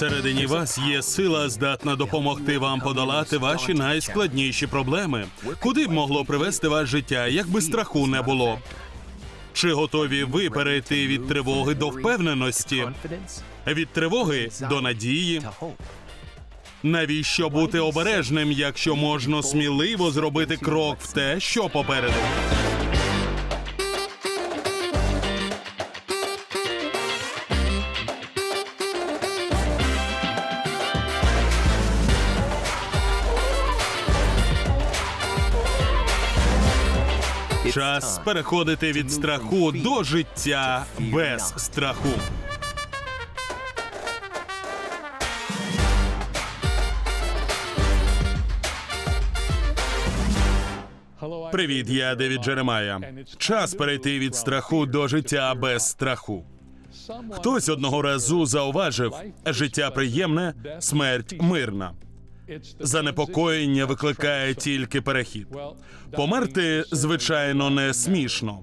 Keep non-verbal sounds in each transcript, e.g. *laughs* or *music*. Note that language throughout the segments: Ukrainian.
Всередині вас є сила, здатна допомогти вам подолати ваші найскладніші проблеми. Куди б могло привести вас життя, якби страху не було? Чи готові ви перейти від тривоги до впевненості, від тривоги до надії? Навіщо бути обережним, якщо можна сміливо зробити крок в те, що попереду? Переходити від страху до життя без страху. Привіт, я Девід Джеремая. Час перейти від страху до життя без страху. Хтось одного разу зауважив: життя приємне, смерть мирна. Занепокоєння викликає тільки перехід. Померти, звичайно, не смішно.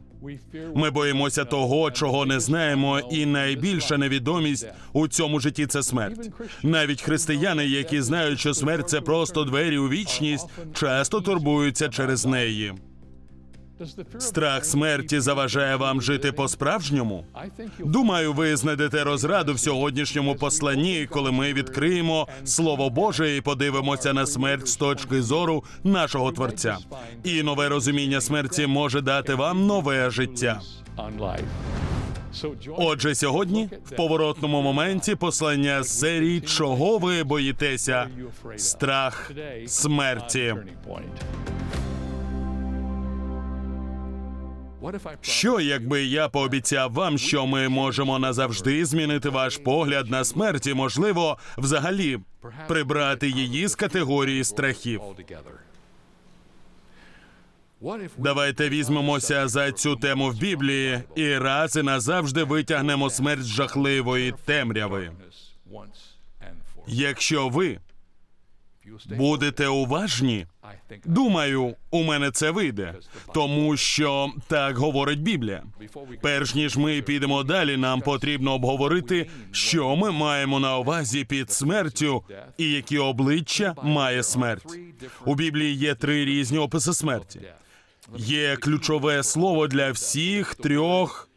Ми боїмося того, чого не знаємо, і найбільша невідомість у цьому житті це смерть. Навіть християни, які знають, що смерть це просто двері у вічність, часто турбуються через неї. Страх смерті заважає вам жити по-справжньому. Думаю, ви знайдете розраду в сьогоднішньому посланні, коли ми відкриємо Слово Боже і подивимося на смерть з точки зору нашого Творця. І нове розуміння смерті може дати вам нове життя. Отже, сьогодні в поворотному моменті послання з серії Чого ви боїтеся? Страх смерті. Що, якби я пообіцяв вам, що ми можемо назавжди змінити ваш погляд на смерть і, можливо, взагалі прибрати її з категорії страхів? Давайте візьмемося за цю тему в Біблії і раз і назавжди витягнемо смерть жахливої темряви. Якщо ви будете уважні, думаю, у мене це вийде, тому що так говорить Біблія. Перш ніж ми підемо далі, нам потрібно обговорити, що ми маємо на увазі під смертю і які обличчя має смерть. У Біблії є три різні описи смерті. Є ключове слово для всіх трьох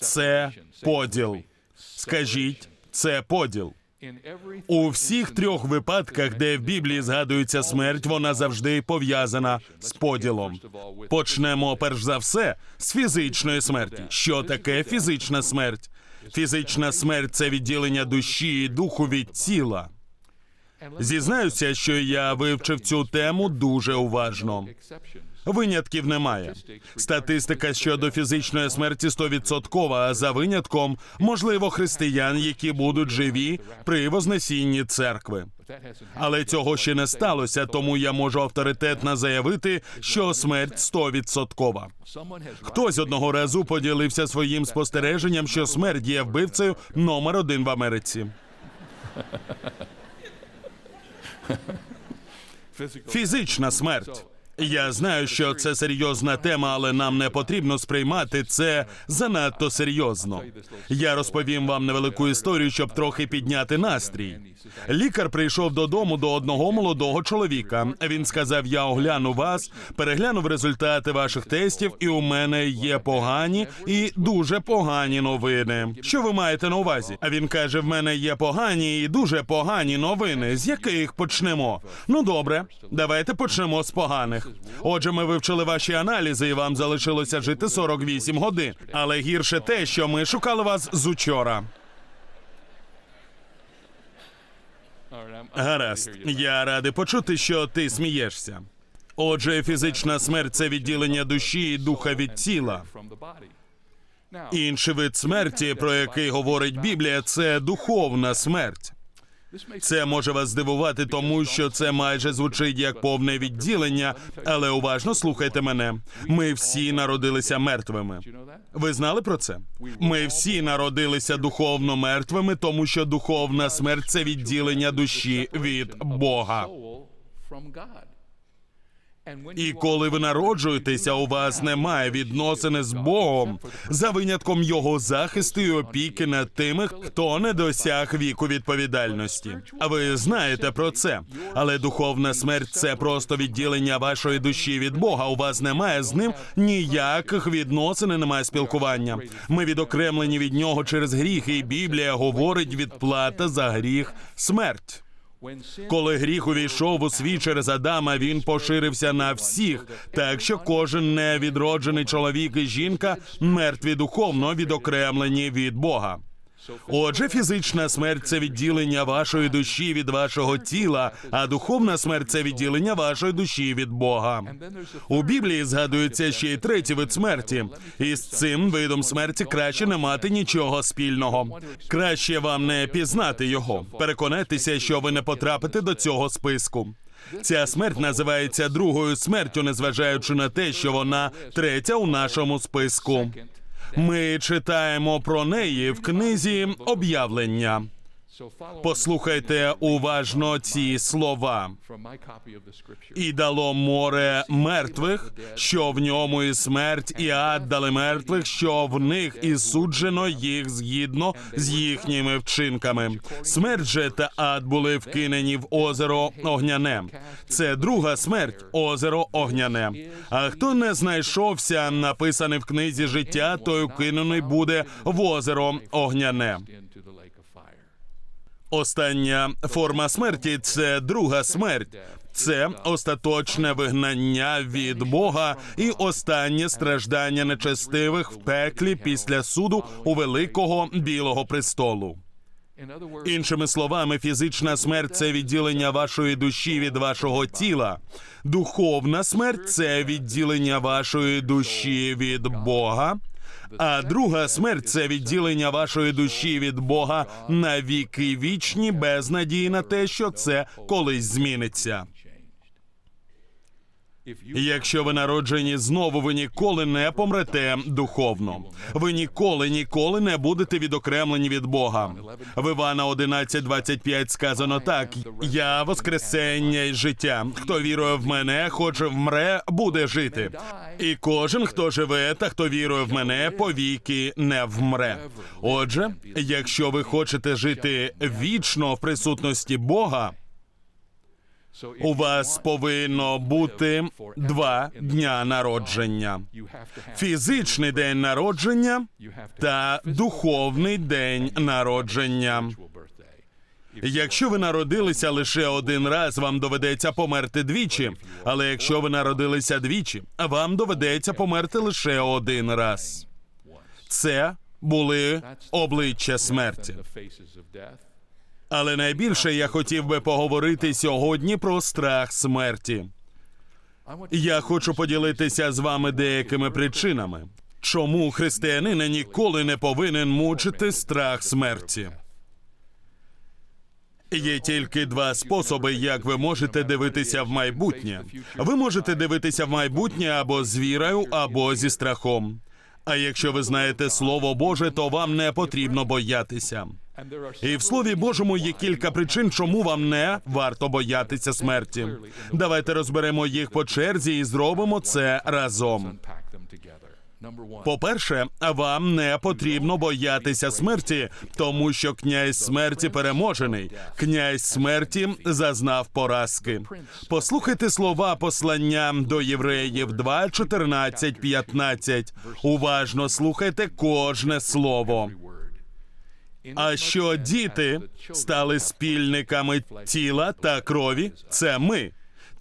це поділ. Скажіть, це поділ. У всіх трьох випадках, де в Біблії згадується смерть, вона завжди пов'язана з поділом. Почнемо перш за все з фізичної смерті. Що таке фізична смерть? Фізична смерть це відділення душі і духу від тіла. Зізнаюся, що я вивчив цю тему дуже уважно. Винятків немає. Статистика щодо фізичної смерті стовідсоткова, а за винятком можливо християн, які будуть живі при вознесінні церкви. Але цього ще не сталося, тому я можу авторитетно заявити, що смерть стовідсоткова. Хтось одного разу поділився своїм спостереженням, що смерть є вбивцею номер один в Америці. *laughs* Фізична смерть. Я знаю, що це серйозна тема, але нам не потрібно сприймати це занадто серйозно. Я розповім вам невелику історію, щоб трохи підняти настрій. Лікар прийшов додому до одного молодого чоловіка. Він сказав: Я огляну вас, переглянув результати ваших тестів, і у мене є погані і дуже погані новини. Що ви маєте на увазі? А він каже: В мене є погані і дуже погані новини. З яких почнемо? Ну добре, давайте почнемо з поганих. Отже, ми вивчили ваші аналізи, і вам залишилося жити 48 годин. Але гірше те, що ми шукали вас з учора. Гаразд, я радий почути, що ти смієшся. Отже, фізична смерть це відділення душі і духа від тіла. Інший вид смерті, про який говорить Біблія, це духовна смерть. Це може вас здивувати, тому що це майже звучить як повне відділення, але уважно слухайте мене. Ми всі народилися мертвими. Ви знали про це? Ми всі народилися духовно мертвими, тому що духовна смерть це відділення душі від Бога. І коли ви народжуєтеся, у вас немає відносини з Богом за винятком його захисту і опіки над тими, хто не досяг віку відповідальності. А ви знаєте про це. Але духовна смерть це просто відділення вашої душі від Бога. У вас немає з ним ніяких відносин, і немає спілкування. Ми відокремлені від нього через гріх, і Біблія говорить відплата за гріх смерть. Коли гріх увійшов у світ через Адама, він поширився на всіх, так що кожен невідроджений чоловік і жінка мертві духовно відокремлені від Бога. Отже, фізична смерть це відділення вашої душі від вашого тіла, а духовна смерть це відділення вашої душі від Бога. У Біблії згадується ще й третій вид смерті, і з цим видом смерті краще не мати нічого спільного. Краще вам не пізнати його. Переконайтеся, що ви не потрапите до цього списку. Ця смерть називається другою смертю, незважаючи на те, що вона третя у нашому списку. Ми читаємо про неї в книзі об'явлення. Послухайте уважно ці слова. І дало море мертвих, що в ньому і смерть, і ад дали мертвих, що в них і суджено їх згідно з їхніми вчинками. Смерть же та ад були вкинені в озеро Огняне. Це друга смерть, озеро Огняне. А хто не знайшовся, написаний в книзі життя, той вкинений буде в озеро Огняне. Остання форма смерті це друга смерть. Це остаточне вигнання від Бога і останнє страждання нечестивих в пеклі після суду у великого білого престолу. Іншими словами, фізична смерть це відділення вашої душі від вашого тіла. Духовна смерть це відділення вашої душі від Бога. А друга смерть це відділення вашої душі від Бога на віки вічні, без надії на те, що це колись зміниться. Якщо ви народжені знову, ви ніколи не помрете духовно. Ви ніколи, ніколи не будете відокремлені від Бога. В Івана 11.25 сказано так: я воскресення і життя. Хто вірує в мене, хоч вмре, буде жити. І кожен, хто живе та хто вірує в мене, повіки не вмре. Отже, якщо ви хочете жити вічно в присутності Бога. У вас повинно бути два дня народження: фізичний день народження та духовний день народження. Якщо ви народилися лише один раз, вам доведеться померти двічі. Але якщо ви народилися двічі, вам доведеться померти лише один раз. Це були обличчя смерті. Але найбільше я хотів би поговорити сьогодні про страх смерті. Я хочу поділитися з вами деякими причинами, чому християнин ніколи не повинен мучити страх смерті. Є тільки два способи, як ви можете дивитися в майбутнє. Ви можете дивитися в майбутнє або з вірою, або зі страхом. А якщо ви знаєте Слово Боже, то вам не потрібно боятися. І в слові Божому є кілька причин, чому вам не варто боятися смерті. Давайте розберемо їх по черзі і зробимо це разом. По-перше, вам не потрібно боятися смерті, тому що князь смерті переможений. Князь смерті зазнав поразки. Послухайте слова послання до євреїв 2, 14, 15. Уважно слухайте кожне слово. А що діти стали спільниками тіла та крові, це ми.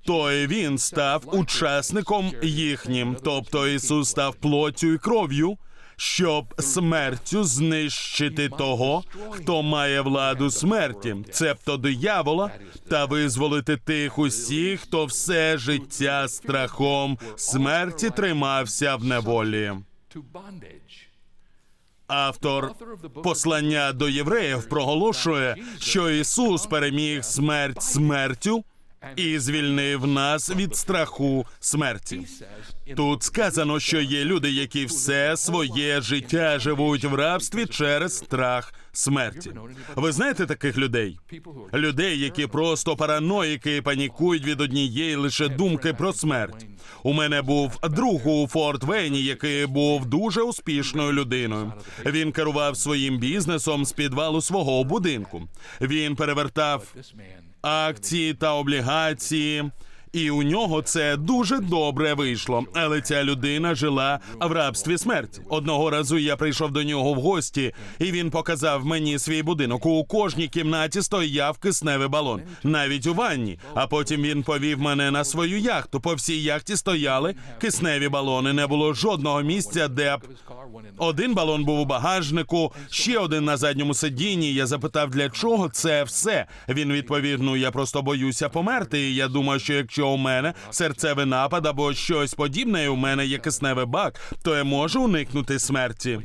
То й він став учасником їхнім, тобто Ісус став плоттю і кров'ю, щоб смертю знищити того, хто має владу смерті, цебто диявола, та визволити тих усіх, хто все життя страхом смерті тримався в неволі. Автор послання до євреїв проголошує, що Ісус переміг смерть смертю і звільнив нас від страху смерті. Тут сказано, що є люди, які все своє життя живуть в рабстві через страх смерті. Ви знаєте таких людей? Людей, які просто параноїки і панікують від однієї лише думки про смерть. У мене був друг у Форт Вейні, який був дуже успішною людиною. Він керував своїм бізнесом з підвалу свого будинку. Він перевертав акції та облігації. І у нього це дуже добре вийшло. Але ця людина жила в рабстві смерті. Одного разу я прийшов до нього в гості, і він показав мені свій будинок. У кожній кімнаті стояв кисневий балон, навіть у ванні. А потім він повів мене на свою яхту. По всій яхті стояли кисневі балони. Не було жодного місця, де б один балон був у багажнику, ще один на задньому сидінні. Я запитав, для чого це все. Він відповів: Ну я просто боюся померти. І я думаю, що якщо у мене серцевий напад або щось подібне, і у мене є кисневий бак, то я можу уникнути смерті.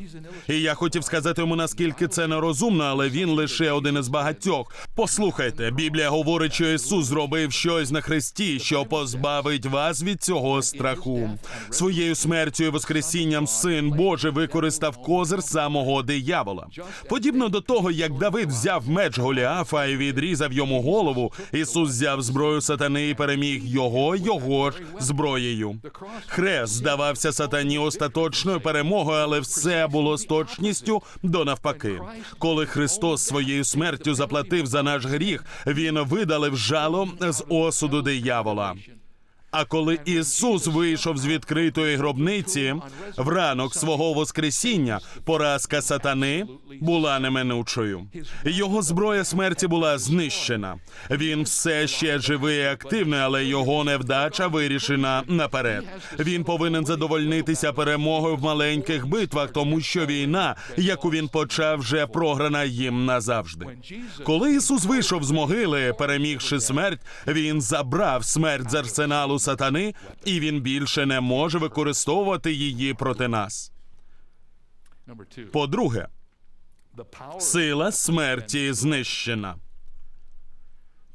І я хотів сказати йому, наскільки це нерозумно, але він лише один із багатьох. Послухайте, Біблія говорить, що Ісус зробив щось на хресті, що позбавить вас від цього страху. Своєю смертю і воскресінням син Божий використав козир самого диявола. Подібно до того, як Давид взяв меч Голіафа і відрізав йому голову, Ісус взяв зброю сатани і переміг його його ж зброєю. Хрест здавався сатані остаточною перемогою, але все було з точністю до навпаки. Коли Христос своєю смертю заплатив за наш гріх, він видалив жало з осуду диявола. А коли Ісус вийшов з відкритої гробниці в ранок свого Воскресіння, поразка сатани була неминучою. Його зброя смерті була знищена. Він все ще живий і активний, але його невдача вирішена наперед. Він повинен задовольнитися перемогою в маленьких битвах, тому що війна, яку він почав, вже програна їм назавжди. Коли Ісус вийшов з могили, перемігши смерть, він забрав смерть з арсеналу сатани, і він більше не може використовувати її проти нас. По-друге, сила смерті знищена.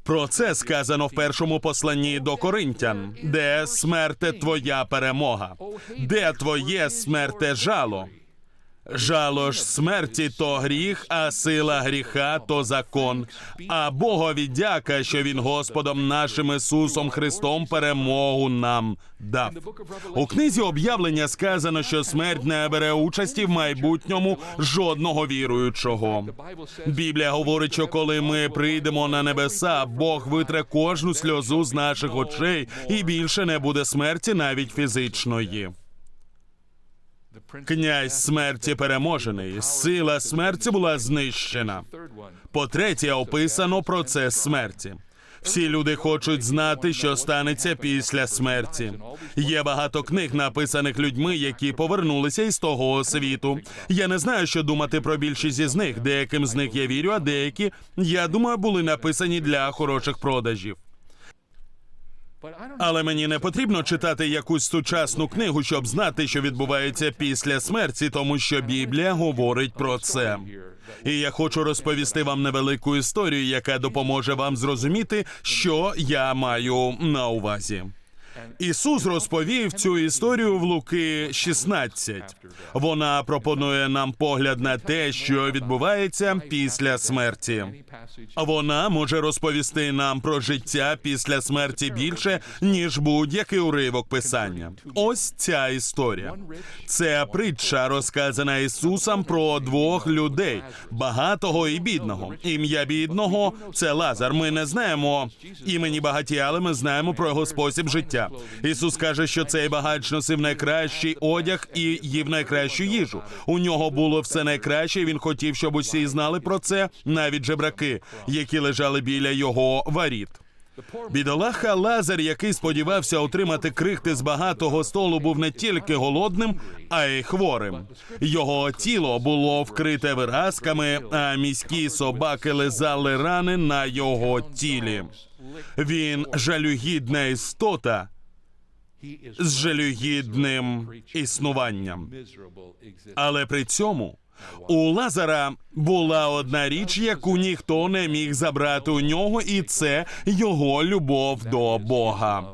Про це сказано в першому посланні до Коринтян, де смерте твоя перемога, де твоє смерте жало. Жало ж смерті то гріх, а сила гріха то закон. А Богові дяка, що він Господом нашим Ісусом Христом перемогу нам дав. У книзі об'явлення сказано, що смерть не бере участі в майбутньому жодного віруючого. Біблія говорить, що коли ми прийдемо на небеса, Бог витре кожну сльозу з наших очей, і більше не буде смерті, навіть фізичної. Князь смерті переможений, сила смерті була знищена. По-третє, описано процес смерті. Всі люди хочуть знати, що станеться після смерті. Є багато книг, написаних людьми, які повернулися із того світу. Я не знаю, що думати про більшість із них. Деяким з них я вірю, а деякі, я думаю, були написані для хороших продажів. Але мені не потрібно читати якусь сучасну книгу, щоб знати, що відбувається після смерті, тому що Біблія говорить про це. І я хочу розповісти вам невелику історію, яка допоможе вам зрозуміти, що я маю на увазі. Ісус розповів цю історію в Луки 16. Вона пропонує нам погляд на те, що відбувається після смерті. Вона може розповісти нам про життя після смерті більше, ніж будь-який уривок писання. Ось ця історія. Це притча, розказана Ісусом про двох людей багатого і бідного. Ім'я бідного це Лазар. Ми не знаємо імені багаті, але ми знаємо про його спосіб Ісус каже, що цей багач носив найкращий одяг і їв найкращу їжу. У нього було все найкраще. Він хотів, щоб усі знали про це, навіть жебраки, які лежали біля його варіт. Бідолаха Лазар, який сподівався отримати крихти з багатого столу, був не тільки голодним, а й хворим. Його тіло було вкрите виразками, а міські собаки лизали рани на його тілі. Він жалюгідна істота з жалюгідним існуванням. Але при цьому У Лазара була одна річ, яку ніхто не міг забрати у нього, і це його любов до Бога.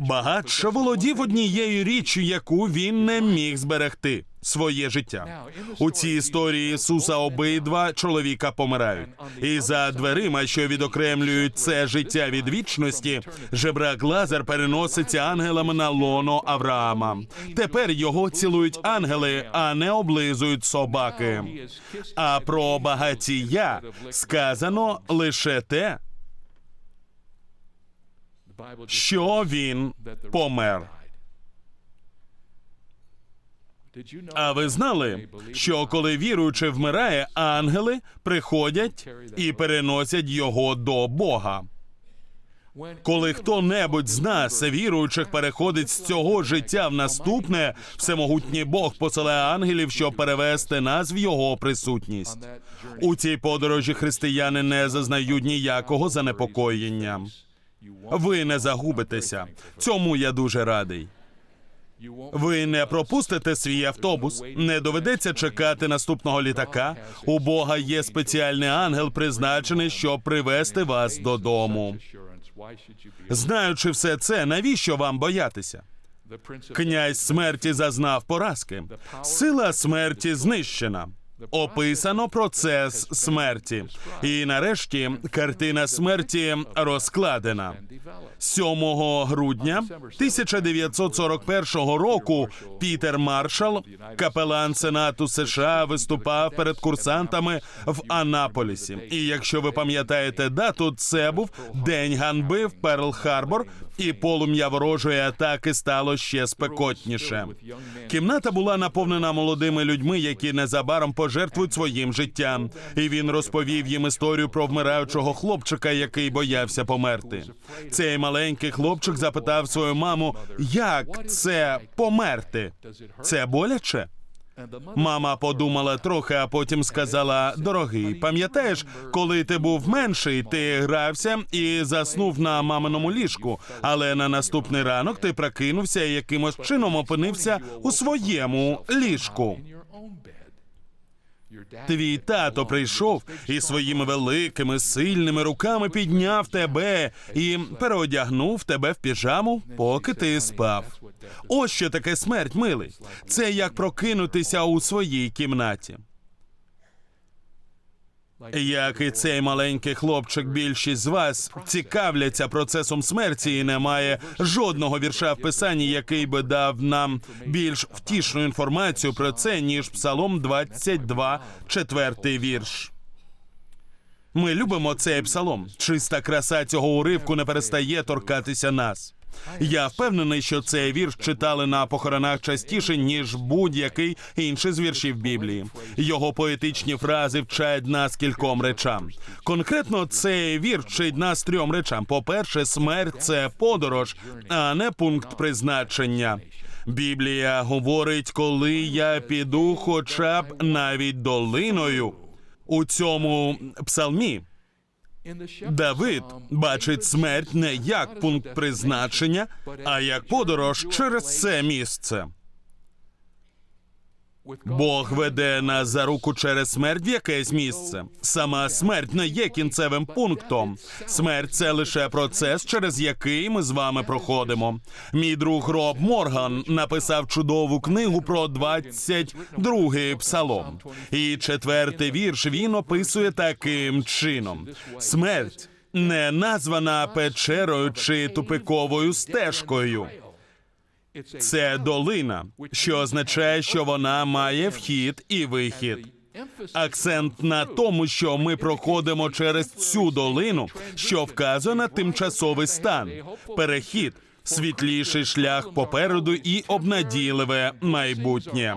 Багатша володів однією річчю, яку він не міг зберегти своє життя. У цій історії Ісуса обидва чоловіка помирають. І за дверима, що відокремлюють це життя від вічності, жебрак Лазар переноситься ангелами на лоно Авраама. Тепер його цілують ангели, а не облизують собаки. А про багатія сказано лише те, що він помер. А ви знали, що коли віруючий вмирає, ангели приходять і переносять його до Бога. Коли хто-небудь з нас, віруючих, переходить з цього життя в наступне, всемогутній Бог посилає ангелів, щоб перевести нас в його присутність. У цій подорожі християни не зазнають ніякого занепокоєння. Ви не загубитеся. Цьому я дуже радий. Ви не пропустите свій автобус, не доведеться чекати наступного літака. У Бога є спеціальний ангел, призначений, щоб привести вас додому. Знаючи все це, навіщо вам боятися? Князь смерті зазнав поразки. Сила смерті знищена. Описано процес смерті. І нарешті картина смерті розкладена. 7 грудня 1941 року Пітер Маршал, капелан Сенату США, виступав перед курсантами в Анаполісі. І якщо ви пам'ятаєте дату, це був день ганьби в Перл-Харбор, і полум'я ворожої атаки стало ще спекотніше. Кімната була наповнена молодими людьми, які незабаром пожертвують своїм життям. І він розповів їм історію про вмираючого хлопчика, який боявся померти. Цей маленький хлопчик запитав свою маму, як це померти? Це боляче? Мама подумала трохи, а потім сказала: Дорогий, пам'ятаєш, коли ти був менший, ти грався і заснув на маминому ліжку, але на наступний ранок ти прокинувся і якимось чином опинився у своєму ліжку. Твій тато прийшов і своїми великими сильними руками підняв тебе і переодягнув тебе в піжаму, поки ти спав. Ось що таке смерть, милий. Це як прокинутися у своїй кімнаті. Як і цей маленький хлопчик, більшість з вас цікавляться процесом смерті, і немає жодного вірша в писанні, який би дав нам більш втішну інформацію про це, ніж Псалом 22, четвертий вірш. Ми любимо цей псалом. Чиста краса цього уривку не перестає торкатися нас. Я впевнений, що цей вірш читали на похоронах частіше ніж будь-який інший з віршів Біблії. Його поетичні фрази вчать нас кільком речам. Конкретно цей вірш вчить нас трьом речам: по-перше, смерть це подорож, а не пункт призначення. Біблія говорить, коли я піду, хоча б навіть долиною у цьому псалмі. Давид бачить смерть не як пункт призначення, а як подорож через це місце. Бог веде нас за руку через смерть в якесь місце. Сама смерть не є кінцевим пунктом. Смерть це лише процес, через який ми з вами проходимо. Мій друг Роб Морган написав чудову книгу про 22-й псалом. І четвертий вірш він описує таким чином: смерть не названа печерою чи тупиковою стежкою. Це долина, що означає, що вона має вхід і вихід. Акцент на тому, що ми проходимо через цю долину, що вказує на тимчасовий стан, перехід, світліший шлях попереду і обнадійливе майбутнє.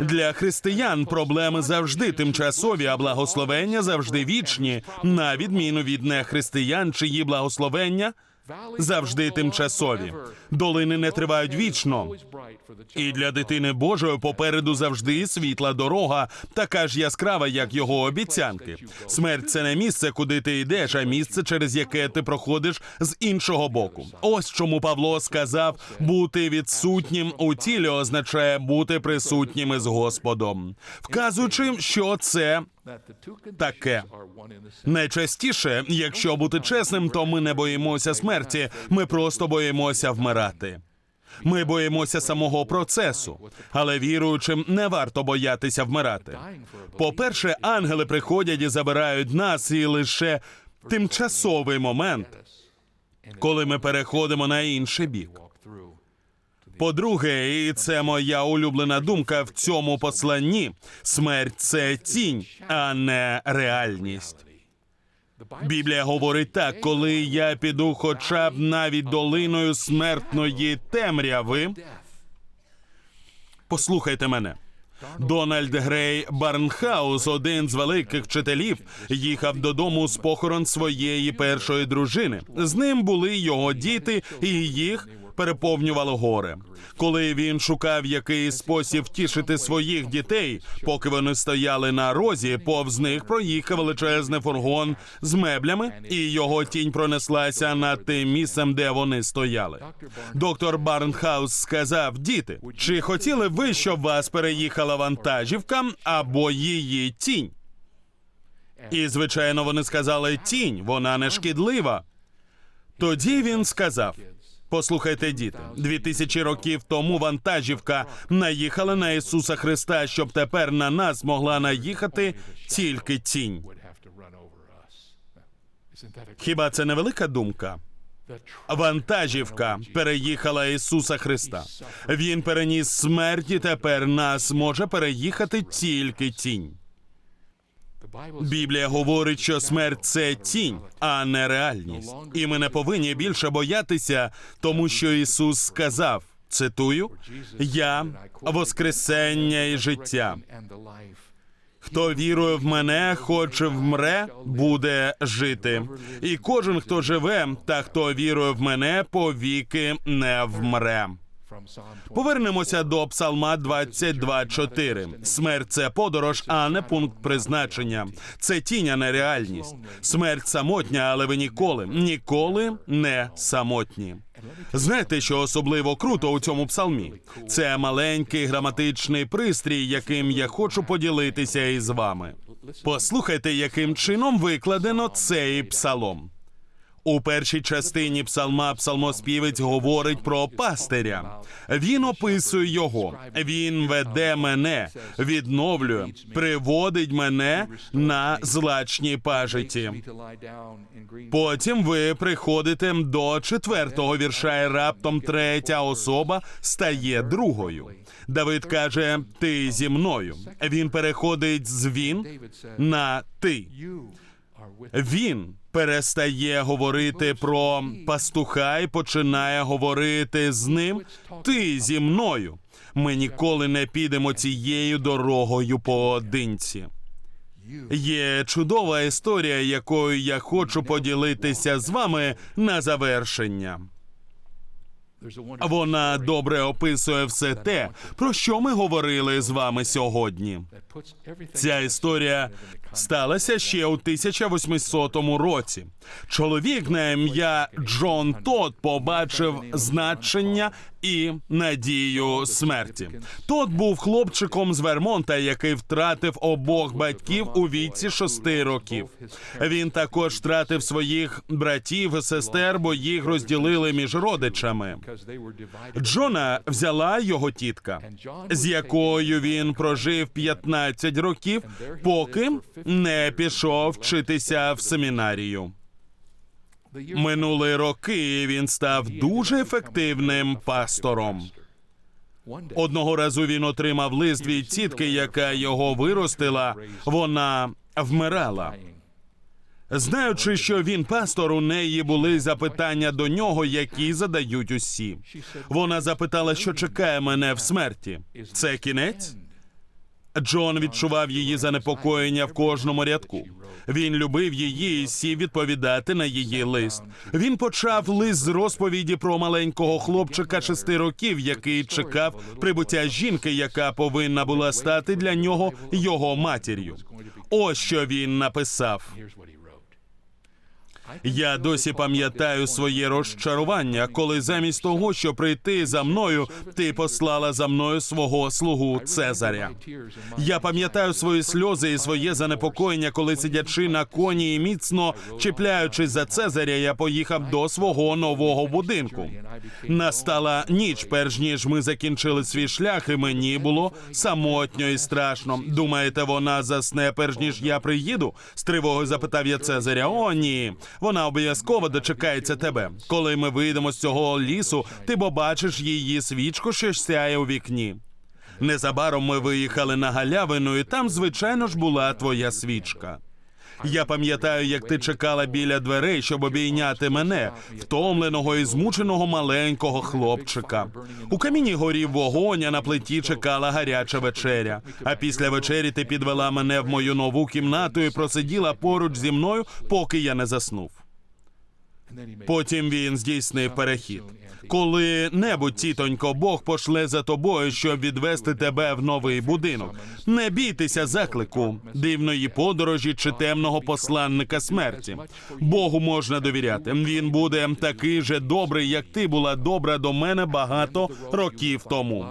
Для християн проблеми завжди тимчасові, а благословення завжди вічні, на відміну від нехристиян, чиї благословення завжди тимчасові. Долини не тривають вічно. І для дитини Божої попереду завжди світла дорога, така ж яскрава, як його обіцянки. Смерть це не місце, куди ти йдеш, а місце, через яке ти проходиш з іншого боку. Ось чому Павло сказав: бути відсутнім у тілі означає бути присутнім із Господом, вказуючи, що це таке. Найчастіше, якщо бути чесним, то ми не боїмося смерті, ми просто боїмося вмирати. Ми боїмося самого процесу, але віруючим не варто боятися вмирати. По-перше, ангели приходять і забирають нас, і лише тимчасовий момент, коли ми переходимо на інший бік. По-друге, і це моя улюблена думка в цьому посланні: смерть це тінь, а не реальність. Біблія говорить так: коли я піду, хоча б навіть долиною смертної темряви. Послухайте мене. Дональд Грей Барнхаус, один з великих вчителів, їхав додому з похорон своєї першої дружини. З ним були його діти, і їх переповнювало горе. Коли він шукав якийсь спосіб втішити своїх дітей, поки вони стояли на розі, повз них проїхав величезний фургон з меблями, і його тінь пронеслася над тим місцем, де вони стояли. Доктор Барнхаус сказав: діти, чи хотіли ви, щоб вас переїхала вантажівка або її тінь? І звичайно, вони сказали тінь, вона не шкідлива. Тоді він сказав: Послухайте, діти, дві тисячі років тому вантажівка наїхала на Ісуса Христа, щоб тепер на нас могла наїхати тільки тінь. Хіба це не велика думка? Вантажівка переїхала Ісуса Христа. Він переніс смерть, і тепер нас може переїхати тільки тінь. Біблія говорить, що смерть це тінь, а не реальність. І ми не повинні більше боятися, тому що Ісус сказав: цитую: Я воскресення і життя. Хто вірує в мене, хоч вмре, буде жити. І кожен, хто живе, та хто вірує в мене, повіки не вмре. Повернемося до Псалма 22.4. Смерть це подорож, а не пункт призначення. Це тінь, а не реальність. Смерть самотня, але ви ніколи, ніколи не самотні. Знаєте, що особливо круто у цьому псалмі? Це маленький граматичний пристрій, яким я хочу поділитися із вами. Послухайте, яким чином викладено цей псалом. У першій частині псалма псалмоспівець говорить про пастиря. Він описує його. Він веде мене, відновлює, приводить мене на злачній пажиті. Потім ви приходите до четвертого вірша, і раптом третя особа стає другою. Давид каже: Ти зі мною. Він переходить з він на ти. Він перестає говорити про пастуха і починає говорити з ним. Ти зі мною. Ми ніколи не підемо цією дорогою поодинці. Є чудова історія, якою я хочу поділитися з вами на завершення. Вона добре описує все те, про що ми говорили з вами сьогодні. Ця історія сталася ще у 1800 році. Чоловік на ім'я Джон Тод побачив значення і надію смерті. Тод був хлопчиком з Вермонта, який втратив обох батьків у віці шести років. Він також втратив своїх братів і сестер, бо їх розділили між родичами. Джона взяла його тітка, з якою він прожив 15 років, поки не пішов вчитися в семінарію. Минули роки він став дуже ефективним пастором. Одного разу він отримав лист від тітки, яка його виростила. Вона вмирала. Знаючи, що він пастор, у неї були запитання до нього, які задають усі. Вона запитала, що чекає мене в смерті. Це кінець? Джон відчував її занепокоєння в кожному рядку. Він любив її і сів відповідати на її лист. Він почав лист з розповіді про маленького хлопчика шести років, який чекав прибуття жінки, яка повинна була стати для нього його матір'ю. Ось що він написав. Я досі пам'ятаю своє розчарування, коли замість того, щоб прийти за мною, ти послала за мною свого слугу Цезаря. Я пам'ятаю свої сльози і своє занепокоєння, коли сидячи на коні і міцно чіпляючись за Цезаря, я поїхав до свого нового будинку. Настала ніч, перш ніж ми закінчили свій шлях, і мені було самотньо і страшно. Думаєте, вона засне, перш ніж я приїду? З тривогою запитав я Цезаря. О, ні. Вона обов'язково дочекається тебе. Коли ми вийдемо з цього лісу, ти побачиш її свічку, що сяє у вікні. Незабаром ми виїхали на галявину, і там, звичайно ж, була твоя свічка. Я пам'ятаю, як ти чекала біля дверей, щоб обійняти мене, втомленого і змученого маленького хлопчика. У каміні горів вогонь, а на плиті чекала гаряча вечеря. А після вечері ти підвела мене в мою нову кімнату і просиділа поруч зі мною, поки я не заснув. Потім він здійснив перехід. Коли-небудь, тітонько, Бог пошле за тобою, щоб відвести тебе в новий будинок. Не бійтеся заклику, дивної подорожі чи темного посланника смерті. Богу можна довіряти. Він буде такий же добрий, як ти була добра до мене багато років тому.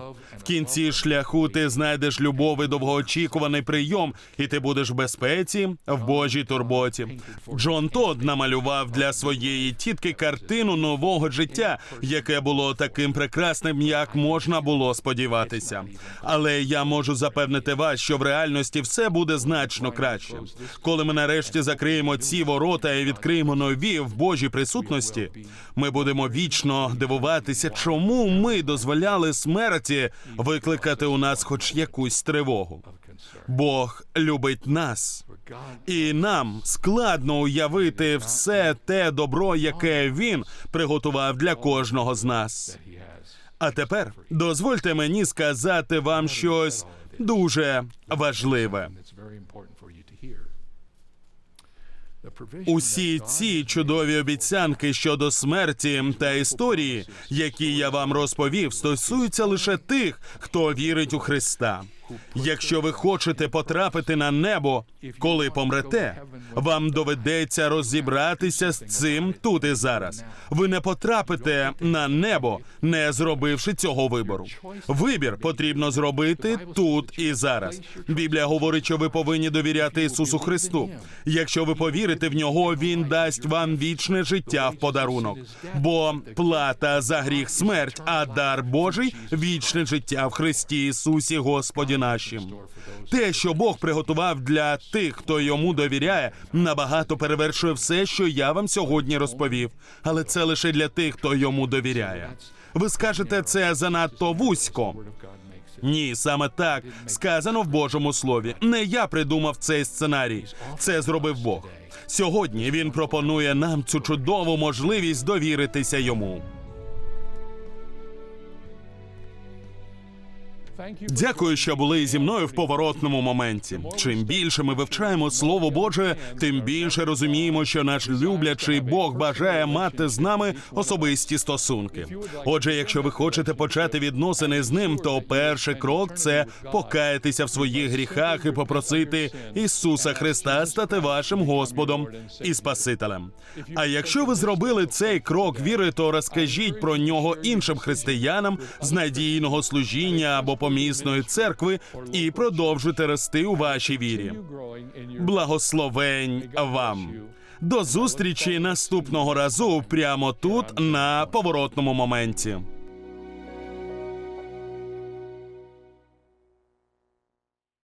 Кінці шляху ти знайдеш любов і довгоочікуваний прийом, і ти будеш в безпеці в Божій турботі. Джон Тодд намалював для своєї тітки картину нового життя, яке було таким прекрасним, як можна було сподіватися. Але я можу запевнити вас, що в реальності все буде значно краще. Коли ми нарешті закриємо ці ворота і відкриємо нові в Божій присутності, ми будемо вічно дивуватися, чому ми дозволяли смерті викликати у нас хоч якусь тривогу. Бог любить нас. І нам складно уявити все те добро, яке він приготував для кожного з нас. А тепер дозвольте мені сказати вам щось дуже важливе. Усі ці чудові обіцянки щодо смерті та історії, які я вам розповів, стосуються лише тих, хто вірить у Христа. Якщо ви хочете потрапити на небо, коли помрете, вам доведеться розібратися з цим тут і зараз. Ви не потрапите на небо, не зробивши цього вибору. Вибір потрібно зробити тут і зараз. Біблія говорить, що ви повинні довіряти Ісусу Христу. Якщо ви повірите в нього, він дасть вам вічне життя в подарунок. Бо плата за гріх смерть, а дар Божий вічне життя в Христі Ісусі Господі нашим. Те, що Бог приготував для тих, хто йому довіряє, набагато перевершує все, що я вам сьогодні розповів. Але це лише для тих, хто йому довіряє. Ви скажете, це занадто вузько. Ні, саме так сказано в Божому слові. Не я придумав цей сценарій. Це зробив Бог. Сьогодні він пропонує нам цю чудову можливість довіритися йому. Дякую, що були зі мною в поворотному моменті. Чим більше ми вивчаємо Слово Боже, тим більше розуміємо, що наш люблячий Бог бажає мати з нами особисті стосунки. Отже, якщо ви хочете почати відносини з ним, то перший крок це покаятися в своїх гріхах і попросити Ісуса Христа стати вашим Господом і Спасителем. А якщо ви зробили цей крок віри, то розкажіть про нього іншим християнам з надійного служіння або помісної церкви і продовжуйте рости у вашій вірі. Благословень вам. До зустрічі наступного разу прямо тут на поворотному моменті.